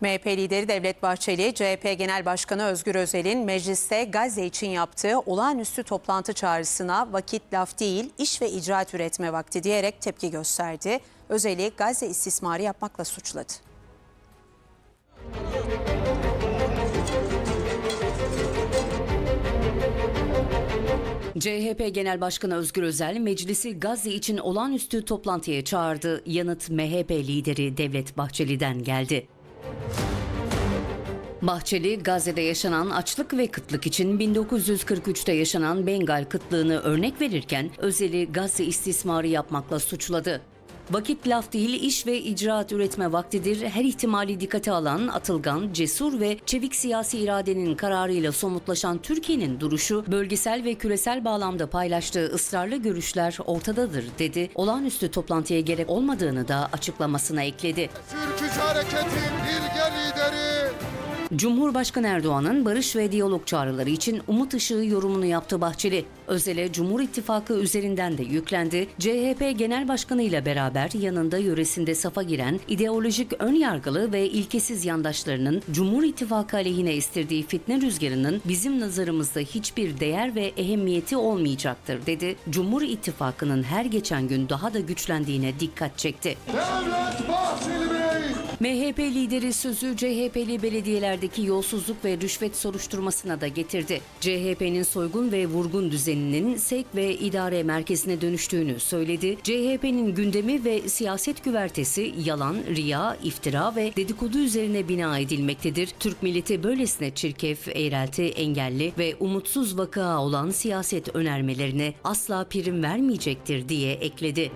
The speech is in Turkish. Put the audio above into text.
MHP lideri Devlet Bahçeli, CHP Genel Başkanı Özgür Özel'in mecliste Gazze için yaptığı olağanüstü toplantı çağrısına vakit laf değil, iş ve icraat üretme vakti diyerek tepki gösterdi. Özel'i Gazze istismarı yapmakla suçladı. CHP Genel Başkanı Özgür Özel meclisi Gazze için olağanüstü toplantıya çağırdı. Yanıt MHP lideri Devlet Bahçeli'den geldi. Bahçeli, Gazze'de yaşanan açlık ve kıtlık için 1943'te yaşanan Bengal kıtlığını örnek verirken Özel'i Gazze istismarı yapmakla suçladı. Vakit laf değil iş ve icraat üretme vaktidir. Her ihtimali dikkate alan, atılgan, cesur ve çevik siyasi iradenin kararıyla somutlaşan Türkiye'nin duruşu bölgesel ve küresel bağlamda paylaştığı ısrarlı görüşler ortadadır dedi. Olağanüstü toplantıya gerek olmadığını da açıklamasına ekledi. Türk Güç Hareketi'nin bilge lideri Cumhurbaşkanı Erdoğan'ın barış ve diyalog çağrıları için umut ışığı yorumunu yaptı Bahçeli. Özel'e Cumhur İttifakı üzerinden de yüklendi. CHP Genel Başkanı ile beraber yanında yöresinde safa giren ideolojik ön yargılı ve ilkesiz yandaşlarının Cumhur İttifakı aleyhine estirdiği fitne rüzgarının bizim nazarımızda hiçbir değer ve ehemmiyeti olmayacaktır dedi. Cumhur İttifakı'nın her geçen gün daha da güçlendiğine dikkat çekti. Devlet Bahçeli MHP lideri sözü CHP'li belediyelerdeki yolsuzluk ve rüşvet soruşturmasına da getirdi. CHP'nin soygun ve vurgun düzeninin sevk ve idare merkezine dönüştüğünü söyledi. CHP'nin gündemi ve siyaset güvertesi yalan, riya, iftira ve dedikodu üzerine bina edilmektedir. Türk milleti böylesine çirkef, eğrelti, engelli ve umutsuz vaka olan siyaset önermelerine asla prim vermeyecektir diye ekledi.